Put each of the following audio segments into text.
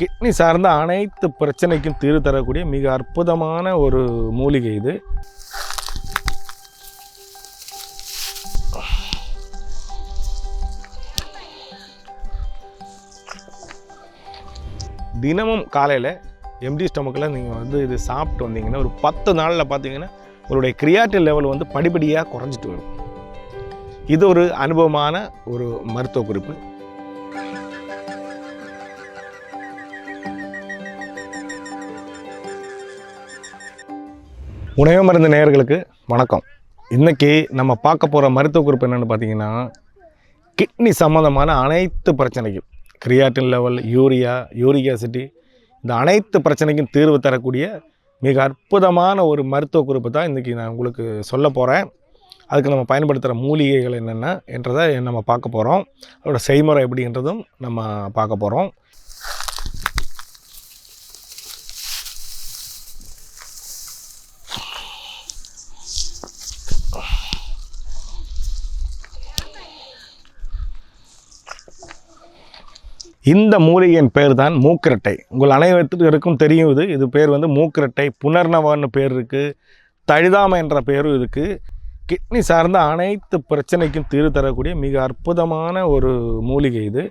Kidney சார்ந்த அனைத்து பிரச்சனைக்கும் தீர்வு தரக்கூடிய மிக அற்புதமான ஒரு மூலிகை இது. தினமும் காலையில் எம்டி ஸ்டொமக்கில் நீங்கள் வந்து இது சாப்பிட்டு வந்தீங்கன்னா ஒரு பத்து நாளில் பார்த்தீங்கன்னா உங்களுடைய கிரியாட்டின் லெவல் வந்து படிப்படியாக குறைஞ்சிட்டு வரும். இது ஒரு அனுபவமான ஒரு மருத்துவ குறிப்பு. உணவு மருந்து நேயர்களுக்கு வணக்கம். இன்றைக்கி நம்ம பார்க்க போகிற மருத்துவ குறிப்பு என்னென்னு பார்த்தீங்கன்னா கிட்னி சம்மந்தமான அனைத்து பிரச்சனைக்கும் creatinine level urea uric acidity இந்த அனைத்து பிரச்சனைக்கும் தீர்வு தரக்கூடிய மிக அற்புதமான ஒரு மருத்துவ குறிப்பு தான் இன்றைக்கி நான் உங்களுக்கு சொல்ல போகிறேன் அதுக்கு நம்ம பயன்படுத்துகிற மூலிகைகள் என்னென்ன என்றதை நம்ம பார்க்க போகிறோம் அதோட செய்முறை எப்படின்றதும் நம்ம பார்க்க போகிறோம் இந்த மூலிகையின் பேர் தான் மூக்கிரட்டை. உங்கள் அனைவருக்கும் தெரியும் இது. இது பேர் வந்து மூக்கிரட்டை. புனர்ணவான்னு பேர் இருக்குது தழுதாமை என்ற பேரும் இருக்குது கிட்னி சார்ந்த அனைத்து பிரச்சனைக்கும் தீர்வு தரக்கூடிய மிக அற்புதமான ஒரு மூலிகை இது.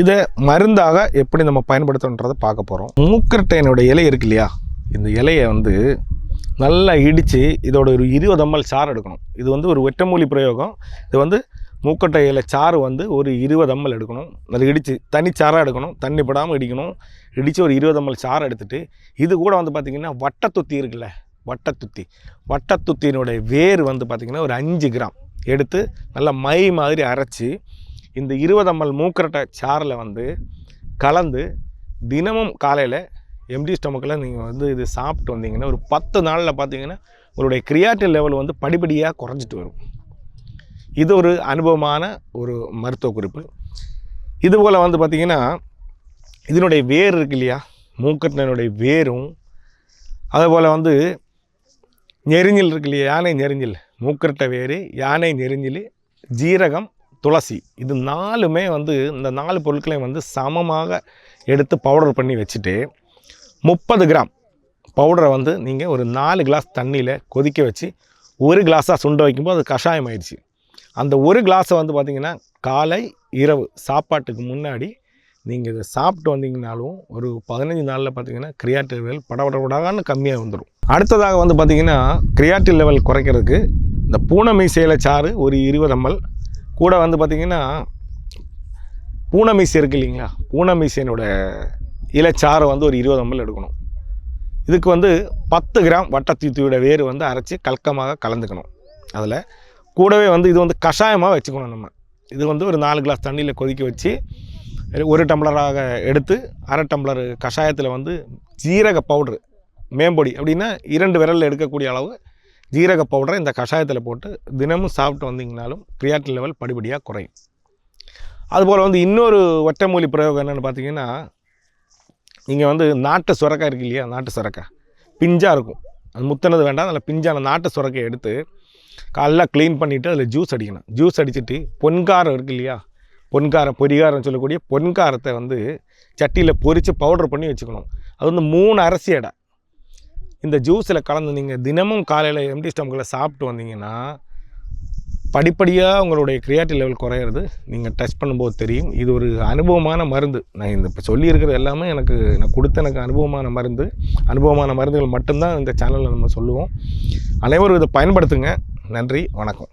இதை மருந்தாக எப்படி நம்ம பயன்படுத்தணுன்றதை பார்க்க போகிறோம் மூக்கிரட்டையினுடைய இலை இருக்கு இல்லையா? இந்த இலையை வந்து நல்லா இடித்து இதோட ஒரு இருபது எம்எல் சாறு எடுக்கணும். இது வந்து ஒரு வெட்டமூலி பிரயோகம். இது வந்து மூக்கட்டை இலை சாறு வந்து ஒரு இருபது எம்எல் எடுக்கணும். அது இடித்து தனிச்சாராக எடுக்கணும். தண்ணி படாமல் இடிக்கணும். இடித்து ஒரு இருபது எம்எல் சாறு எடுத்துட்டு இது கூட வந்து பார்த்திங்கன்னா வட்டத்துத்தி இருக்குல்ல வட்டத்துத்தி வட்டத்துத்தியினுடைய வேர் வந்து பார்த்திங்கன்னா ஒரு அஞ்சு கிராம் எடுத்து நல்லா மை மாதிரி அரைச்சி இந்த இருபது எம்எல் மூக்கரட்டை சாறில் வந்து கலந்து தினமும் காலையில் எம்டி ஸ்டொமக்கில் நீங்கள் வந்து இது சாப்பிட்டு வந்தீங்கன்னா ஒரு பத்து நாளில் பார்த்தீங்கன்னா உங்களுடைய கிரியாட்டின் லெவல் வந்து படிப்படியாக குறைஞ்சிட்டு வரும். இது ஒரு அனுபவமான ஒரு மருத்துவ குறிப்பு. இதுபோல் வந்து பார்த்திங்கன்னா இதனுடைய வேர் இருக்கு இல்லையா? மூக்கட்டினுடைய வேரும் அதுபோல் வந்து நெருஞ்சில் இருக்கு இல்லையா? யானை நெருஞ்சில் மூக்கரட்டை வேறு யானை நெருஞ்சில் ஜீரகம் துளசி. இது நாலுமே வந்து இந்த நாலு பொருட்களையும் வந்து சமமாக எடுத்து பவுடர் பண்ணி வச்சுட்டு முப்பது கிராம் பவுடரை வந்து நீங்கள் ஒரு நாலு கிளாஸ் தண்ணியில் கொதிக்க வச்சு ஒரு கிளாஸாக சுண்ட வைக்கும்போது அது கஷாயம் ஆயிடுச்சு அந்த ஒரு கிளாஸை வந்து பார்த்திங்கன்னா காலை இரவு சாப்பாட்டுக்கு முன்னாடி நீங்கள் இதை சாப்பிட்டு வந்தீங்கனாலும் ஒரு பதினஞ்சு நாளில் பார்த்தீங்கன்னா கிரியாட்டின் லெவல் படபடபடான்னு கம்மியாக வந்துடும் அடுத்ததாக வந்து பார்த்திங்கன்னா கிரியாட்டின் லெவல் குறைக்கிறதுக்கு இந்த பூனமி சேலை சாறு ஒரு இருபது எம்எல் கூட வந்து பார்த்திங்கன்னா பூனமீசை இருக்குது இல்லைங்களா? பூனமீசையினோட இலைச்சாறு வந்து ஒரு இருபது எம்எல் எடுக்கணும். இதுக்கு வந்து பத்து கிராம் வட்டத்தீத்தியோட வேர் வந்து அரைச்சி கலக்கமாக கலந்துக்கணும். அதில் கூடவே வந்து இது வந்து கஷாயமாக வச்சுக்கணும் நம்ம. இது வந்து ஒரு நாலு கிளாஸ் தண்ணியில் கொதிக்க வச்சு ஒரு டம்ளராக எடுத்து அரை டம்ளர் கஷாயத்தில் வந்து ஜீரக பவுட்ரு மேம்பொடி அப்படின்னா இரண்டு விரலில் எடுக்கக்கூடிய அளவு ஜீரக பவுடரை இந்த கஷாயத்தில் போட்டு தினமும் சாப்பிட்டு வந்தீங்கனாலும் கிரியாட்டின் லெவல் படிப்படியாக குறையும். அதுபோல் வந்து இன்னொரு ஒற்றைமூலி பிரயோகம் என்னென்னு பார்த்தீங்கன்னா நீங்கள் வந்து நாட்டு சுரக்காய் இருக்கு இல்லையா? நாட்டு சுரக்காய் பிஞ்சாக இருக்கும். அது முத்தினது வேண்டாம். அதில் பிஞ்சான நாட்டு சுரக்காயை எடுத்து காலைல க்ளீன் பண்ணிவிட்டு அதில் ஜூஸ் அடிக்கணும். ஜூஸ் அடிச்சுட்டு பொன்காரம் இருக்கு இல்லையா? பொன்காரம் பொரிகாரம் சொல்லக்கூடிய பொன்காரத்தை வந்து சட்டியில் பொரித்து பவுடர் பண்ணி வச்சுக்கணும். அது வந்து மூணு அரிசி எடை இந்த ஜூஸில் கலந்து நீங்கள் தினமும் காலையில் எம்டி ஸ்டம்கில் சாப்பிட்டு வந்தீங்கன்னா படிப்படியாக உங்களுடைய கிரியாட்டிவ் லெவல் குறையிறது. நீங்கள் டச் பண்ணும்போது தெரியும். இது ஒரு அனுபவமான மருந்து. நான் இந்த இப்போ சொல்லியிருக்கிறது எல்லாமே எனக்கு நான் கொடுத்த எனக்கு அனுபவமான மருந்து. அனுபவமான மருந்துகள் மட்டும்தான் இந்த சேனலில் நம்ம சொல்லுவோம். அனைவரும் இதை பயன்படுத்துங்க. நன்றி வணக்கம்.